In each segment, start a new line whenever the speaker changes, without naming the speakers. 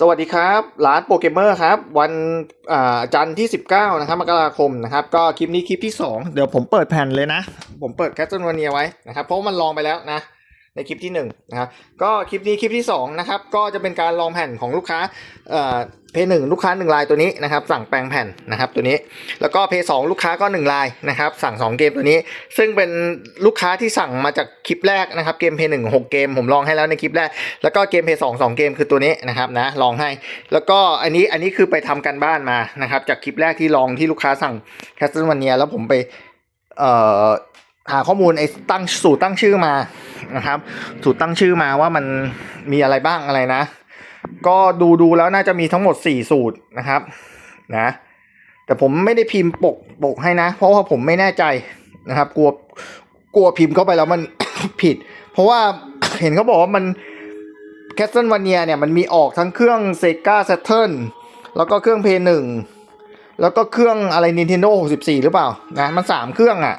สวัสดีครับร้านโปรเกมเมอร์ครับ วันจันทร์ที่ 19 นะครับมกราคมนะครับ ก็คลิปนี้คลิปที่ 2 เดี๋ยวผมเปิดแผ่นเลยนะ ผมเปิดแคสเซิลวเนียไว้นะครับ เพราะมันลองไปแล้วนะ ในคลิปที่1นะครับก็คลิปนี้คลิปที่2นะครับก็จะเป็นการลองแผ่นของลูกค้าเอ่อเพย์หนึ่งลูกค้า1ลายตัวนี้นะครับสั่งแปลงแผ่นนะครับตัวนี้แล้วก็เพย์สองลูกค้าก็1ลายนะครับสั่ง 2 เกมตัวนี้ ซึ่งเป็นลูกค้าที่สั่งมาจากคลิปแรกนะครับเกมเพย์หนึ่งหกเกมผมลองให้แล้วในคลิปแรก แล้วก็เกมเพย์สองสองเกมคือตัวนี้นะครับนะลองให้ แล้วก็อันนี้อันนี้คือไปทำกันบ้านมานะครับจากคลิปแรกที่ลองที่ลูกค้าสั่งแคสเซิลวันเนียแล้วผมไปเอ่อหาข้อมูลไอ้ตั้งสูตรตั้งชื่อมา นะครับ สูตรตั้งชื่อมาว่ามันมีอะไรบ้างอะไรนะ ก็ดูดูแล้วน่าจะมีทั้งหมด 4 สูตรนะครับนะแต่ผมไม่ได้พิมพ์ปกปกให้นะ เพราะว่าผมไม่แน่ใจนะครับ กลัวกลัวพิมพ์เข้าไปแล้วมัน ผิด เพราะว่าเห็นเขาบอกว่ามันแคสเซิลวานเนียเนี่ยมันมีออกทั้งเครื่องเซกา s ซ t เทิลแล้วก็เครื่องเพย์หนึ่งแล้วก็เครื่องอะไร Nintendo 64 หรือเปล่านะมัน 3 เครื่องอะ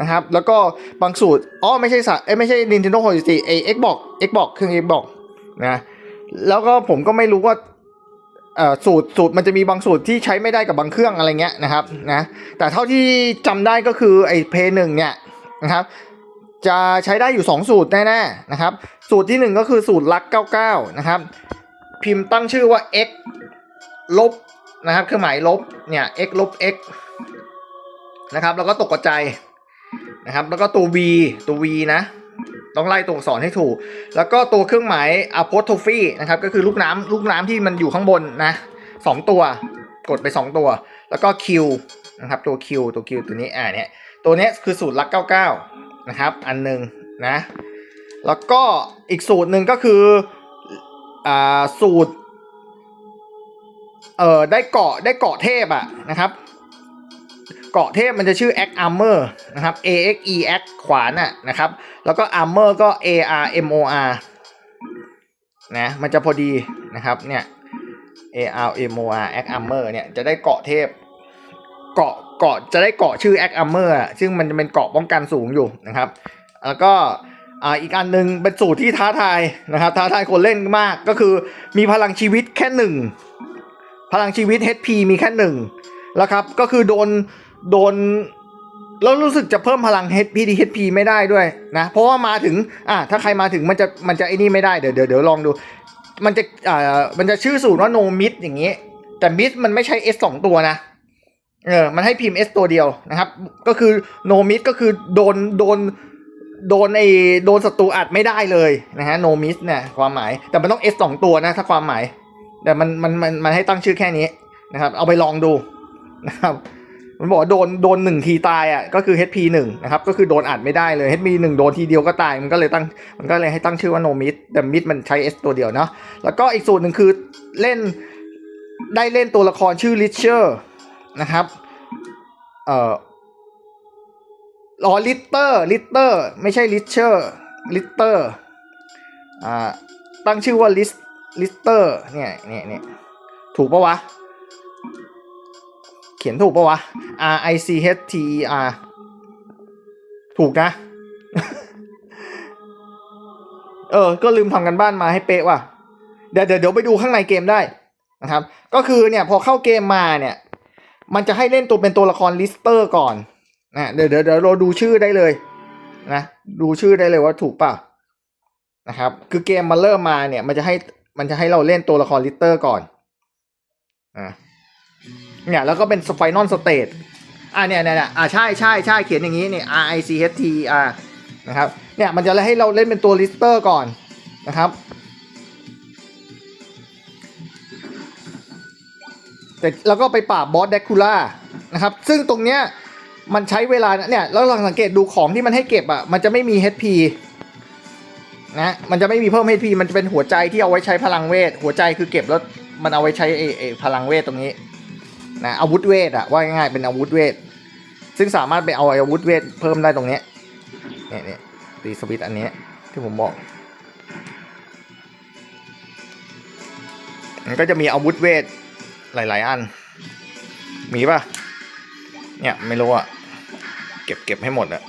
นะครับ แล้วก็บางสูตรอ๋อไม่ใช่สะเอ้ไม่ใช่ Nintendo 64ไอ้ Xbox Xbox เครื่อง Xbox นะแล้วก็ผมก็ไม่รู้ว่าเอ่อสูตรสูตรมันจะมีบางสูตรที่ใช้ไม่ได้กับบางเครื่องอะไรเงี้ยนะครับนะแต่เท่าที่จำได้ก็คือไอ้เพย์หนึ่งเนี่ยนะครับจะใช้ได้อยู่ 2 สูตรแน่ๆนะครับ สูตรที่ 1 ก็คือสูตรลัก 99 นะครับ พิมพ์ตั้งชื่อว่า x ลบนะครับเครื่องหมายลบเนี่ย x ลบ x นะครับ แล้วก็ตกกระจ นะครับ แล้วก็ตัว v ตัว v นะ ต้องไล่ตัวอักษรให้ถูก แล้วก็ตัวเครื่องหมาย apostrophe นะครับ ก็คือลูกน้ำลูกน้ำที่มันอยู่ข้างบนนะสองตัว กดไป 2 ตัว แล้วก็ q นะครับ ตัว q ตัว q ตัวนี้ อ่าเนี่ย ตัวนี้คือสูตรลัก99 นะครับ อันหนึ่งนะ แล้วก็อีกสูตรหนึ่งก็คือ อ่า สูตร เอ่อ ได้เกาะได้เกาะเทพอะนะครับ เกาะเทพมันจะชื่อ X Armor นะครับ A X E X ขวานอะนะครับ แล้วก็ Armor ก็ A R M O R นะมันจะพอดีนะครับเนี่ย A R M O R X Armor เนี่ยจะได้เกาะเทพเกาะเกาะจะได้เกาะชื่อ X Armor ซึ่งมันจะเป็นเกาะป้องกันสูงอยู่นะครับ แล้วก็อ่าอีกอันหนึ่งเป็นสูตรที่ท้าทายนะครับ ท้าทายคนเล่นมากก็คือมีพลังชีวิตแค่หนึ่งพลังชีวิต HP มีแค่หนึ่งแล้วครับ ก็คือโดน โดนแล้วรู้สึกจะเพิ่มพลัง HP HP ไม่ได้ด้วยนะ เพราะว่ามาถึงอ่าถ้าใครมาถึงมันจะมันจะไอ้นี่ไม่ได้ เดี๋ยวเดี๋ยวเดี๋ยวลองดู มันจะอ่ามันจะชื่อสูตรว่า no mid อย่างนี้ แต่ mid มันไม่ใช่ S สองตัวนะเออมันให้พิมพ์ S ตัวเดียวนะครับ ก็คือ no miss ก็คือโดนโดนโดนไอโดนศัตรูอัดไม่ได้เลยนะฮะ no miss เนี่ยความหมาย แต่มันต้อง S สองตัวนะถ้าความหมาย แต่มันมันมันมันให้ตั้งชื่อแค่นี้นะครับ เอาไปลองดูนะครับ มันบอกว่าโดนโดนหนึ่งทีตายอะก็คือ HP หนึ่งนะครับก็คือโดนอัดไม่ได้เลย HP หนึ่งโดนทีเดียวก็ตายมันก็เลยตั้งมันก็เลยให้ตั้งชื่อว่า no miss แต่ miss มันใช้ S ตัวเดียวเนาะแล้วก็อีกสูตรหนึ่งคือเล่นได้เล่นตัวละครชื่อ Richer นะครับเอ่ออ๋อลิเตอร์ลิเตอร์ไม่ใช่ลิเชอร์ลิเตอร์อ่าตั้งชื่อว่าลิสลิตเตอร์เนี่ยเนี่ยเนี่ยถูกปะวะ ขียนถูกปะวะ R I C H T E R ถูกนะ เออ ก็ลืมทำกันบ้านมาให้เป๊ะว่ะเดี๋ยวเดี๋ยวเดี๋ยวไปดูข้างในเกมได้นะครับ ก็คือเนี่ยพอเข้าเกมมาเนี่ย มันจะให้เล่นตัวเป็นตัวละครลิสเตอร์ก่อนนะเดี๋ยวเดี๋ยวเดี๋ยวเราดูชื่อได้เลยนะ ดูชื่อได้เลยว่าถูกป่ะนะครับ คือเกมมันเริ่มมาเนี่ย มันจะให้มันจะให้เราเล่นตัวละครลิสเตอร์ก่อนอะ เนี่ยแล้วก็เป็นไฟนอลสเตทอ่าเนี่ยเนี่ยเนี่ยอ่าใช่ใช่ใช่เขียนอย่างนี้เนี่ย R I C H T R นะครับเนี่ยมันจะให้เราเล่นเป็นตัวลิสเตอร์ก่อนนะครับ แต่แล้วก็ไปปราบบอสเดคูล่านะครับ ซึ่งตรงเนี้ยมันใช้เวลาเนี่ยแล้วลองสังเกตดูของที่มันให้เก็บอะมันจะไม่มี HP นะมันจะไม่มีเพิ่ม HP มันจะเป็นหัวใจที่เอาไว้ใช้พลังเวท หัวใจคือเก็บแล้วมันเอาไว้ใช้เอเอพลังเวทตรงนี้ นะอาวุธเวทอะว่าง่ายๆเป็นอาวุธเวท ซึ่งสามารถไปเอาอาวุธเวทเพิ่มได้ตรงเนี้ยเนี่ยเนี่ยตีสวิตช์อันนี้ที่ผมบอก มันก็จะมีอาวุธเวทหลาย ๆ อัน มีป่ะ เนี่ยไม่รู้อะเก็บเก็บให้หมดอะ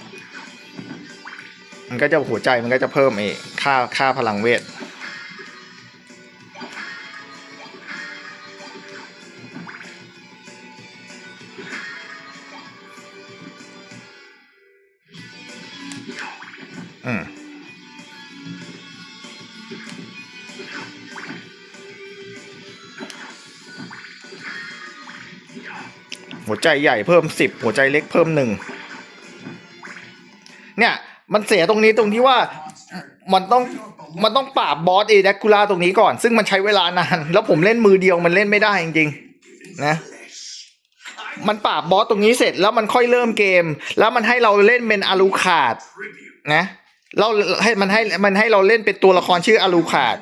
มันก็จะหัวใจมันก็จะเพิ่มไอ้ค่าค่าพลังเวท หัวใจใหญ่เพิ่มสิบหัวใจเล็กเพิ่มหนึ่งเนี่ยมันเสียตรงนี้ตรงที่ว่ามันต้องมันต้องปราบบอสเอเดคูล่าตรงนี้ก่อน ซึ่งมันใช้เวลานาน แล้วผมเล่นมือเดียวมันเล่นไม่ได้จริงๆนะมันปราบบอสตรงนี้เสร็จแล้วมันค่อยเริ่มเกม แล้วมันให้เราเล่นเป็นอารูขาดนะเราให้มันให้มันให้เราเล่นเป็นตัวละครชื่ออารูขาด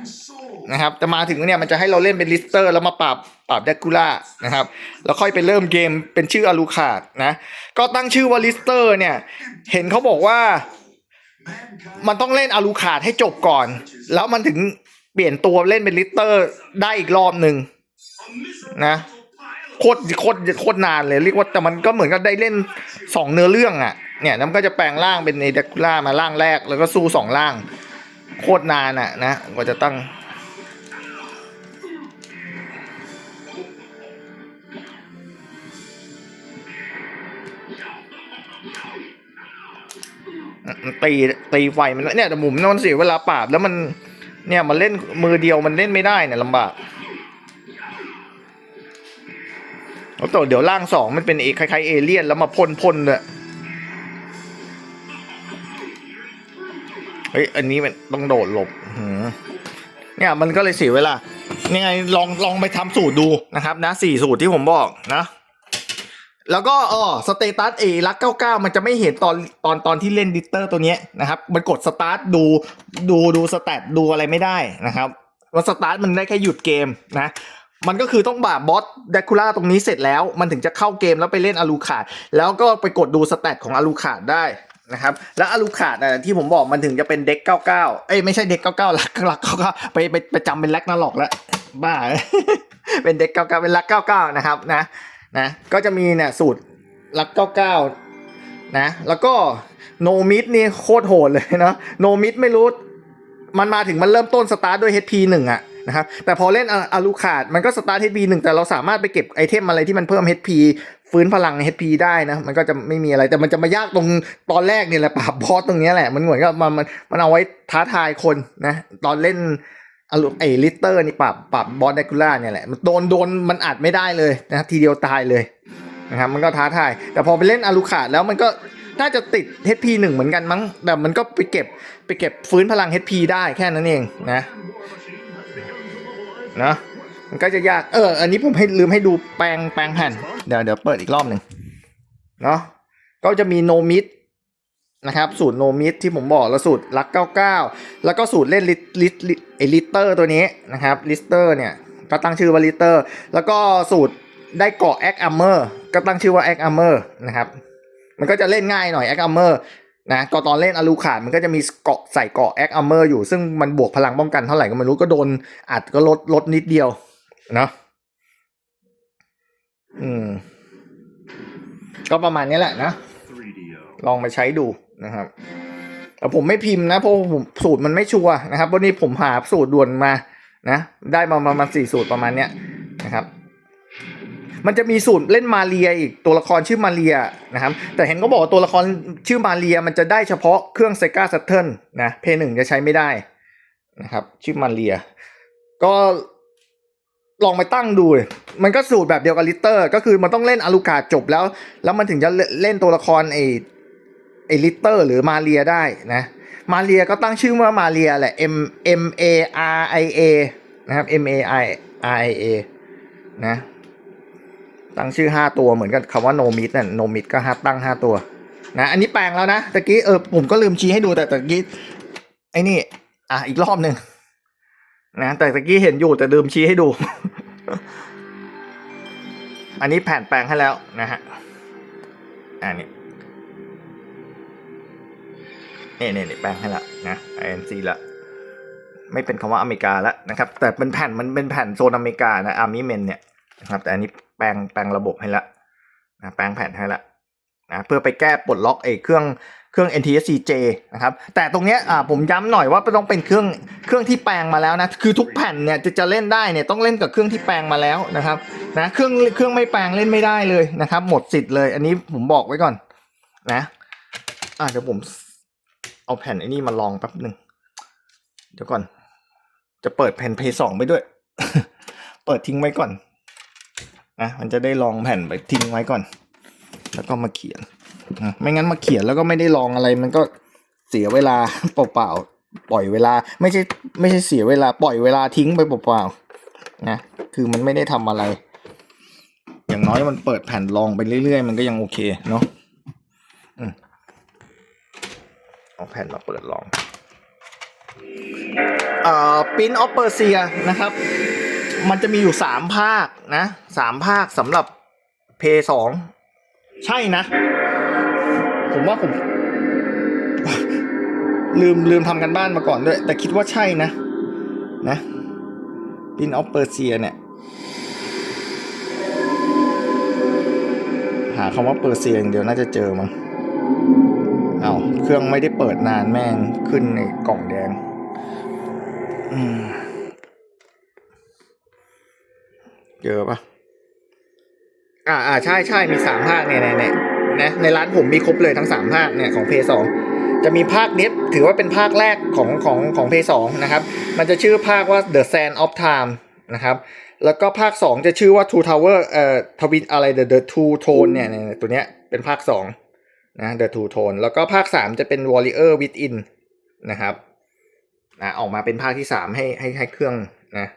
นะครับแต่มาถึงเนี่ยมันจะให้เราเล่นเป็นลิสเตอร์ แล้วมาปราบปราบเดคูล่านะครับแล้วค่อยไปเริ่มเกมเป็นชื่ออารูขาดนะก็ตั้งชื่อว่าลิสเตอร์เนี่ยเห็นเขาบอกว่ามันต้องเล่นอารูขาดให้จบก่อน แล้วมันถึงเปลี่ยนตัวเล่นเป็นลิสเตอร์ได้อีกรอบหนึ่งนะโคตรโคตรโคตรนานเลยเรียกว่าแต่มันก็เหมือนกับได้เล่นสองเนื้อเรื่องอะเนี่ยแล้วมันก็จะแปลงร่างเป็นเอเดคูล่ามาร่างแรก แล้วก็สู้สองร่าง โคตรนานอะนะกว่าจะตั้ง ตีตีไฟมันเนี่ยแต่หมุมมันเสียเวลาปาบแล้วมันเนี่ยมันเล่นมือเดียวมันเล่นไม่ได้เนี่ยลำบากแล้วตัวเดี๋ยวร่างสองมันเป็นเอคล้ายๆเอเลี่ยนแล้วมาพ่นพ่นเลยเฮ้ยอันนี้มันต้องโดดหลบเนี่ยมันก็เลยเสียเวลาเนี่ยไงลองลองไปทำสูตรดูนะครับนะสี่สูตรที่ผมบอกนะ แล้วก็อ๋อสเตตัสเอรัก99มันจะไม่เห็นตอนตอนตอนที่เล่นดิสเตอร์ตัวเนี้ยนะครับ มันกดสตาร์ทดูดูดูสแตทดูอะไรไม่ได้นะครับว่าสตาร์ทมันได้แค่หยุดเกมนะมันก็คือต้องบ่าบอสเดคูล่าตรงนี้เสร็จแล้ว มันถึงจะเข้าเกมแล้วไปเล่นอารูขาดแล้วก็ไปกดดูสแตทของอารูขาดได้นะครับแล้วอารูขาดนะที่ผมบอกมันถึงจะเป็นเด็ก 99 เอ้ยไม่ใช่เด็ก 99ลักลัก99ไปไปไปจำเป็นแลกนาล็อกแล้วบ้าเป็นเด็ก 99 เป็นลัก 99 นะครับนะ นะก็จะมีเนี่ยสูตรลักเก้าเก้านะแล้วก็โนมิดนี่โคตรโหดเลยนะโนมิดไม่รู้ มันมาถึงมันเริ่มต้นสตาร์ทด้วย HP 1อะนะครับแต่พอเล่นอารูขาดมันก็สตาร์ท HP 1แต่เราสามารถไปเก็บไอเทมอะไรที่มันเพิ่ม HP ฟื้นพลัง HP ได้นะ มันก็จะไม่มีอะไรแต่มันจะมายากตรงตอนแรกนี่แหละปราบบอสตรงนี้แหละมันเหมือนกับมันมันมันเอาไว้ท้าทายคนนะตอนเล่น อารมณ์ไอ้ลิเตอร์นี่ปรับปรับบอสเดคูล่าเนี่ยแหละ มันโดนโดนมันอัดไม่ได้เลยนะทีเดียวตายเลยนะครับมันก็ท้าทาย แต่พอไปเล่นอารูขาดแล้วมันก็น่าจะติด HP หนึ่งเหมือนกันมั้งแต่มันก็ไปเก็บไปเก็บฟื้นพลัง HP ได้แค่นั้นเองนะนะมันก็จะยากเออ อันนี้ผมให้ลืมให้ดูแปลงแปลงแผ่นเดี๋ยวเดี๋ยวเปิดอีกรอบหนึ่งเนาะก็จะมีโนมิด นะครับสูตรโนมิดที่ผมบอกแล้วสูตรลัก99 แล้วก็สูตรเล่นลิตลิตลิตไอลิตเตอร์ตัวนี้นะครับลิตเตอร์เนี่ยก็ตั้งชื่อว่าลิตเตอร์แล้วก็สูตรได้เกาะแอคอัมเมอร์ก็ตั้งชื่อว่าแอคอัมเมอร์นะครับมันก็จะเล่นง่ายหน่อยแอคอัมเมอร์นะก็ตอนเล่นอารูขาดมันก็จะมีเกาะใส่เกาะแอคอัมเมอร์อยู่ ซึ่งมันบวกพลังป้องกันเท่าไหร่ก็ไม่รู้ก็โดนอัดก็ลดลดนิดเดียวเนาะอืม ก็ประมาณนี้แหละนะ ลองมาใช้ดู นะครับแต่ผมไม่พิมพ์นะเพราะผมสูตรมันไม่ชัวร์นะครับวันนี้ผมหาสูตรด่วนมานะได้มาประมาณสี่สูตรประมาณเนี้ยนะครับมันจะมีสูตรเล่นมาเรียอีกตัวละครชื่อมาเรียนะครับแต่เห็นเขาบอกตัวละครชื่อมาเรียมันจะได้เฉพาะเครื่องเซกา s ัตเทิลนะเพย์หนึ่งจะใช้ไม่ได้นะครับชื่อมาเรีย ก็ลองไปตั้งดู มันก็สูตรแบบเดียวกับลิเตอร์ ก็คือมันต้องเล่นอารูกาจบแล้ว แล้วมันถึงจะเล่นตัวละครไอ ไอลิตเตอร์หรือมาเรียได้นะ มาเรียก็ตั้งชื่อว่ามาเรียแหละ M M A R I A นะครับ M A I R I A นะ ตั้งชื่อห้าตัวเหมือนกับคำว่าโนมิดน่ะโนมิดก็ห้าตั้งห้าตัวนะอันนี้แปลงแล้วนะตะกี้เออผมก็ลืมชี้ให้ดูแต่ตะกี้ไอ้นี่ อะอีกรอบหนึ่งนะแต่ตะกี้เห็นอยู่แต่ลืมชี้ให้ดู อันนี้แผ่นแปลงให้แล้วนะฮะอันนี้ นี่นี่นี่แปลงให้ล้วนะ INC ละไม่เป็นคำว่าอเมริกาแล้วนะครับ แต่เป็นแผ่นมันเป็นแผ่นโซนอเมริกานะอาร์มิเมนเนี่ยนะครับ แต่อันนี้แปลงแปลงระบบให้ละนะแปลงแผ่นให้ละนะเพื่อไปแก้ปลดล็อกไอ้เครื่องเครื่อง NTSC-J นะครับแต่ตรงเนี้ยอ่าผมย้ำหน่อยว่าต้องเป็นเครื่องเครื่องที่แปลงมาแล้วนะคือทุกแผ่นเนี่ยจะจะเล่นได้เนี่ยต้องเล่นกับเครื่องที่แปลงมาแล้วนะครับนะเครื่องเครื่องไม่แปลงเล่นไม่ได้เลยนะครับ หมดสิทธิ์เลย อันนี้ผมบอกไว้ก่อนนะอ่าเดี๋ยวผม เอาแผ่นไอ้นี่มาลองแป๊บหนึ่ง เดี๋ยวก่อน จะเปิดแผ่นเพย์สองไปด้วย เปิดทิ้งไว้ก่อนนะมันจะได้ลองแผ่นไปทิ้งไว้ก่อน แล้วก็มาเขียน ไม่งั้นมาเขียนแล้วก็ไม่ได้ลองอะไร มันก็เสียเวลาเปล่าๆ ปล่อยเวลา ไม่ใช่ไม่ใช่เสียเวลา ปล่อยเวลาทิ้งไปเปล่าๆ นะ คือมันไม่ได้ทำอะไร อย่างน้อยมันเปิดแผ่นลองไปเรื่อยๆ มันก็ยังโอเคเนาะ เอาแผ่นมาเปิดลองเอ่อปินออฟเปอร์เซียนะครับ มันจะมีอยู่สามภาคนะสามภาคสำหรับเพย์สองใช่นะ ผมว่าผม ลืมลืมทำกันบ้านมาก่อนด้วย แต่คิดว่าใช่นะ นะปินออฟเปอร์เซียเนี่ยหาคำว่าเปอร์เซียอย่างเดียวน่าจะเจอมั้ง เอาเครื่องไม่ได้เปิดนานแม่งขึ้นในกล่องแดง อืมเจอปะอ่าอ่าใช่ใช่มีสามภาคเนี่ยเนี่ยเนี่ยนะในร้านผมมีครบเลยทั้งสามภาคเนี่ยของเพย์สองจะมีภาคเดฟถือว่าเป็นภาคแรกของของของเพย์สองนะครับ มันจะชื่อภาคว่า The Sand of Time นะครับ แล้วก็ภาคสองจะชื่อว่า Two Tower เอ่อทวินอะไร The The Two Tone เนี่ยเนี่ยตัวเนี้ยเป็นภาคสอง นะ The Two Tone แล้วก็ภาคสามจะเป็น Warrior Within นะครับนะออกมาเป็นภาคที่สามให้ให้ให้เครื่องนะ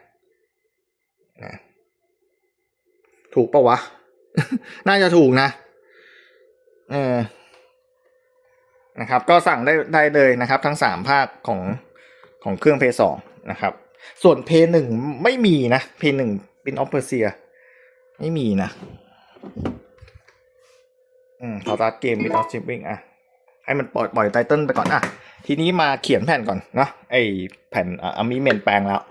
นะถูกปะวะ น่าจะถูกนะ เออนะครับ ก็สั่งได้ได้เลยนะครับ ทั้งสามภาคของของเครื่องเพย์สองนะครับ ส่วนเพย์หนึ่งไม่มีนะเพย์หนึ่งเป็นออฟเปอร์เซีย ไม่มีนะ อืมขอตัดเกม without shipping อะ ให้มันปล่อยปล่อยไตเติ้ลไปก่อนอะ ทีนี้มาเขียนแผ่นก่อนเนาะไอแผ่นอะมิเมนแปลงแล้ว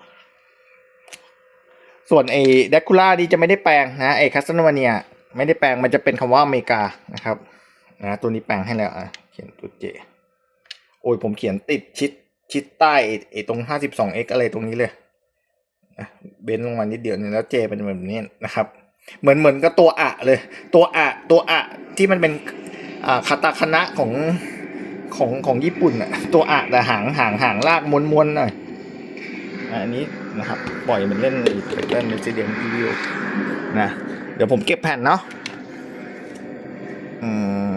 ส่วนไอ้เดคูล่านี่จะไม่ได้แปลงนะไอ้คัสโนวาเนียไม่ได้แปลงมันจะเป็นคำว่าอเมริกานะครับนะตัวนี้แปลงให้แล้วอะเขียนตัวเจโอ้ยผมเขียนติดชิดชิดใต้ไอ้ไอ้ตรง 52x อะไรตรงนี้เลยเบนลงมานิดเดียวเนี่ยแล้วเจเป็นแบบนี้นะครับ เหมือนเหมือนกับตัวอะเลย ตัวอะตัวอะที่มันเป็นคาตาคณะของของของญี่ปุ่นอะตัวอะแต่หางหางหางลากม้วนๆหน่อยอันนี้นะครับปล่อยมันเล่นเล่นเจเดียมรีวิวนะเดี๋ยวผมเก็บแผ่นเนาะอืม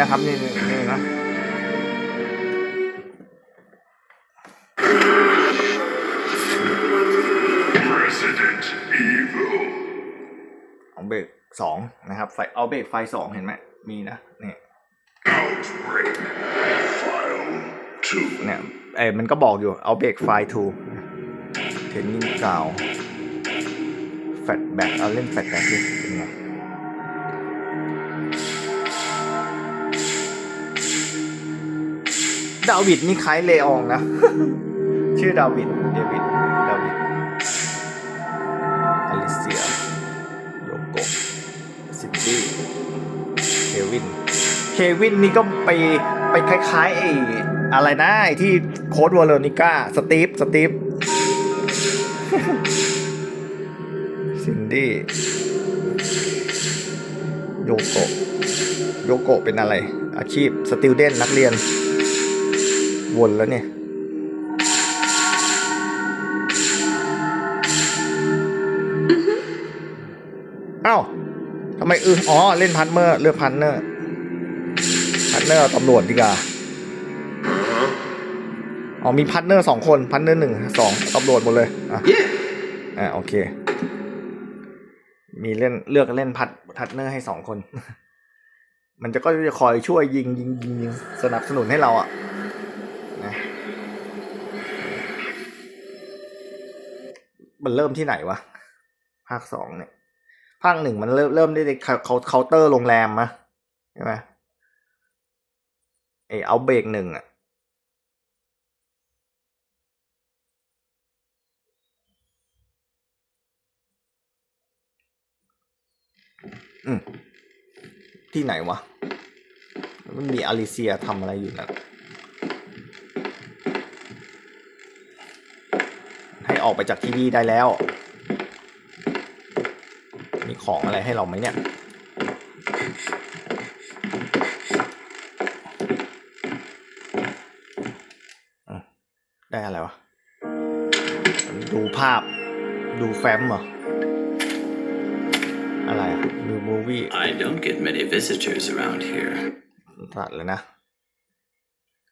นนี้นะครับนี่นี่นี่นะ
Resident Evil.
เอาเบรกสองนะครับไฟเอาเบรกไฟสองเห็นไหมมีนะเนี่ย
Outbreak. File 2.
เนี่ยเอ้ยมันก็บอกอยู่เอาเบรกไฟทูเทนนิ่งกาวแฟตแบ็กเอาเล่นแฟตแบ็กดิเป็นไง ดาวิดนี่คล้ายเลอองนะ ชื่อดาวิดเดวิดดาวิดอลิเซียโยโกซินดี้เควินเควินนี่ก็ไปไปคล้ายๆไอ้อะไรนะไอ้ที่โค้ดวอลเลนิก้าสตีฟสตีฟซินดี้โยโกโยโกเป็นอะไร อาชีพสติลเดนนักเรียน วนแล้วเนี่ย เอ้าทำไมอืออ๋อ เล่นพันเมอร์ เลือกพันเนอร์ พันเนอร์เอาตำรวจดีกว่าอ๋อมีพันเนอร์สองคนพันเนอร์หนึ่งสองตำรวจหมดเลย อะอ่าโอเค มีเล่นเลือกเล่นพัดพัดเนอร์ให้สองคน มันจะก็จะคอยช่วยยิงยิงยิงยิงสนับสนุนให้เราอะนะ มันเริ่มที่ไหนวะ ภาคสองเนี่ย ภาคหนึ่งมันเริ่มเริ่มได้เขาเขาเคาน์เตอร์โรงแรมมะใช่ไหมเอเอาเบรกหนึ่งอะอืมที่ไหนวะ มันมีอลิเซียทำอะไรอยู่นะ ออกไปจากที่นี่ได้แล้ว มีของอะไรให้เราไหมเนี่ย ได้อะไรวะ ดูภาพ ดูแฟ้มเหรอ อะไรดูมูวี่
I don't get many visitors around here
ตัดเลยนะ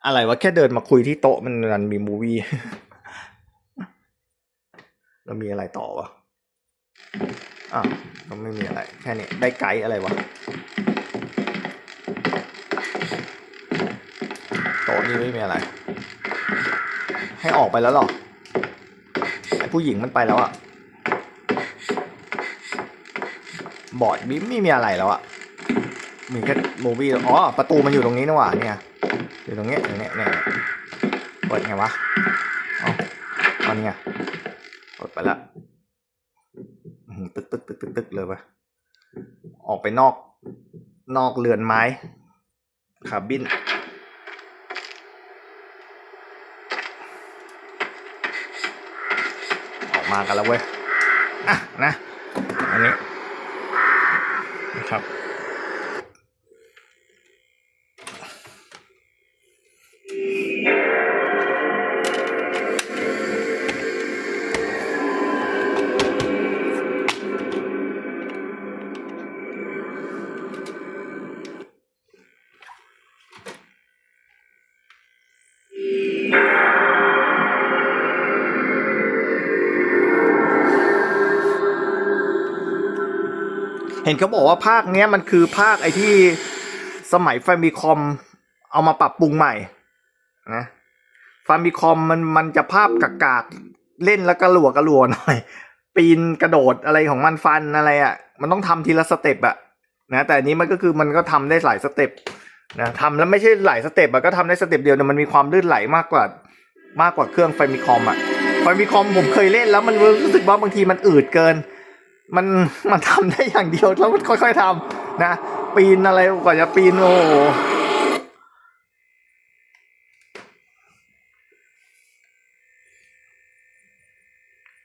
อะไรวะ แค่เดินมาคุยที่โต๊ะมันมันมีมูวี่ มีอะไรต่อวะอ้าวก็ไม่มีอะไร แค่นี้ได้ไกด์อะไรวะโต๊ะนี้ไม่มีอะไร ให้ออกไปแล้วหรอไอผู้หญิงมันไปแล้วอะบอร์ดบิ๊มไม่มีอะไรแล้วอะมีแค่มูวี่อ๋อ ประตูมันอยู่ตรงนี้นี่หว่าเนี่ย อยู่ตรงเนี้ยอย่างเนี้ยเนี่ยเปิดไงวะอ๋อตอนนี้ไง ไปแล้วตึกตึกตึกตึกตึกเลยวะออกไปนอก นอกเรือนไม้คาบิน ออกมากันแล้วเว้ย อะ นะ อันนี้นะครับ นเขาบอกว่าภาคเนี้ยมันคือภาคไอ้ที่สมัยแฟมิคอมเอามาปรับปรุงใหม่นะแฟมิคอมมันมันจะภาพกากๆเล่นแล้วกระหลัวกระหลัวหน่อย ปีนกระโดดอะไรของมันฟันอะไรอะ่ะ มันต้องทำทีละสเต็ปอะนะแต่อันนี้มันก็คือมันก็ทำได้หลายสเต็ปนะทำแล้วไม่ใช่หลายสเต็ปอะก็ทำได้สเต็ปเดียวแต่มันมีความลื่นไหลมากกว่ามากกว่าเครื่องไฟมิคอมอะไฟมิคอมผมเคยเล่นแล้วมันรู้สึกว่าบางทีมันอืดเกิน มันมันทำได้อย่างเดียวแล้วมันค่อยๆทำนะ ปีนอะไรกว่าจะปีนโอ้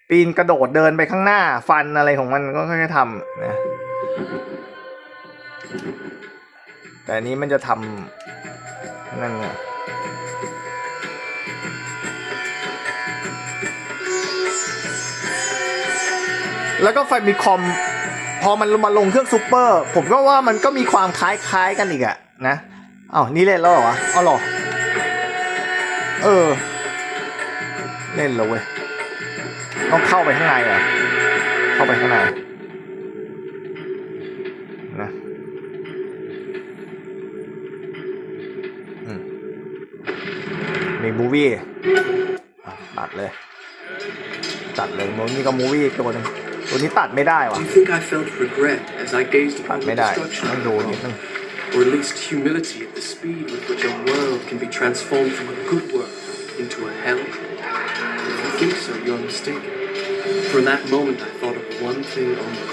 ปีนกระโดดเดินไปข้างหน้า ฟันอะไรของมันก็ค่อยๆทำนะแต่นนี้มันจะทำนั่นไง แล้วก็ไฟมีคอม พอมันมาลงเครื่องซูเปอร์ ผมก็ว่ามันก็มีความคล้ายๆกันอีกอะนะอ้าวนี่เล่นแล้วเหรอวะอ๋อหรอเออ เล่นแล้วเว้ยต้องเข้าไปข้างในเหรอเข้าไปข้างในนะมีมูวี่ตัดเลย ตัดเลยมูนี่ก็มูวี่ตัวนึง ตัวนี้ตัดไม่ได้วะ
Do you think I felt regret as I gazed
ตัด
upon
ไม่
the
ได้
destruction
ต้อง
I
ดูนิด
wrought,
นึง
or at least humility at the speed with which a world can be transformed from a good world into a hell? If you think so, you're mistaken. For in that moment I thought of one thing only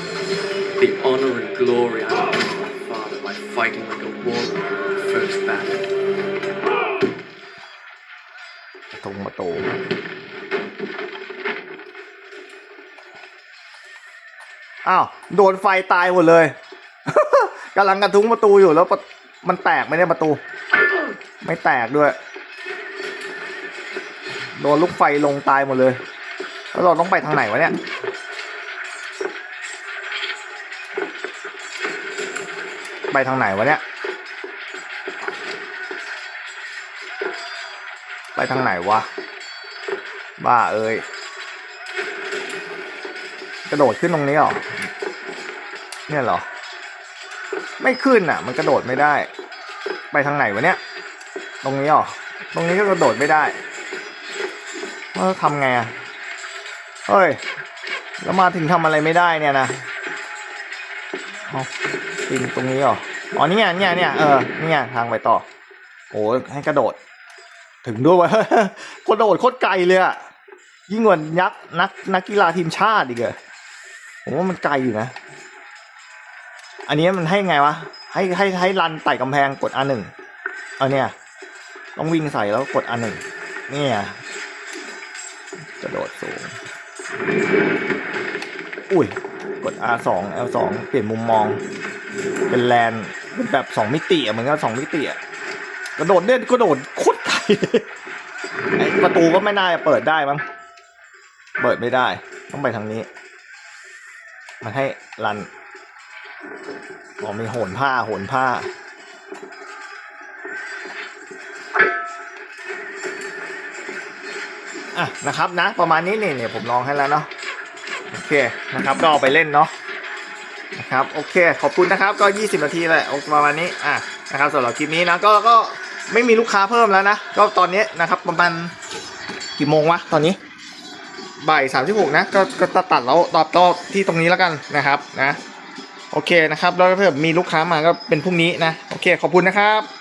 the honor and glory I would bring to my father by fighting like a warrior in the first battle.
ตรงประตู อ้าวโดนไฟตายหมดเลยกำลังกระทุ้งประตูอยู่แล้วมันแตกไหมเนี่ยประตู ไม่แตกด้วย โดนลูกไฟลงตายหมดเลย แล้วเราต้องไปทางไหนวะเนี่ยไปทางไหนวะเนี่ย ไปทางไหนวะ บ้าเอ้ย กระโดดขึ้นตรงนี้หรอ เนี่ยเหรอ ไม่ขึ้นอะ มันกระโดดไม่ได้ ไปทางไหนวะเนี่ย ตรงนี้เหรอตรงนี้ก็กระโดดไม่ได้เออทำไงอะเฮ้ย แล้วมาถึงทำอะไรไม่ได้เนี่ยนะเอาปีนตรงนี้เหรออ๋อนี่ไงนี่ยเนี่ยเออนี่ไงทางไปต่อโอ้ให้กระโดด ถึงด้วยวะกระโดดโคตรไกลเลยอะยิ่งกว่ายักษ์นักนักกีฬาทีมชาติอีกอะผมว่ามันไกลอยู่นะ อันนี้มันให้ไงวะ ให้ให้ให้รันไต่กำแพงกด R หนึ่งเอาเนี่ย ต้องวิ่งใส่แล้วกด R หนึ่งเนี่ยกระโดดสูง อุ้ย กด R สอง L สองเปลี่ยนมุมมอง เป็นแลนเป็นแบบสองมิติอะเหมือนกับสองมิติอะกระโดดเนี่ยกระโดดโคตรไกลประตูก็ไม่น่าจะเปิดได้มั้ง เปิดไม่ได้ ต้องไปทางนี้ มันให้รัน อ๋อมีโหนผ้าโหนผ้า อะนะครับนะ ประมาณนี้นี่เนี่ยผมลองให้แล้วเนาะโอเคนะครับก็เอาไปเล่นเนาะนะครับโอเคขอบคุณนะครับก็ 20 นาทีแหละประมาณนี้อะนะครับสำหรับคลิปนี้นะก็ก็ไม่มีลูกค้าเพิ่มแล้วนะ ก็ตอนนี้นะครับประมาณกี่โมงวะตอนนี้บ่ายสามสิบหกนะก็ก็ตัดตัดแล้วตอบต่อที่ตรงนี้แล้วกันนะครับนะ โอเคนะครับแล้วถ้ามีลูกค้ามาก็เป็นพรุ่งนี้นะ โอเค ขอบคุณนะครับ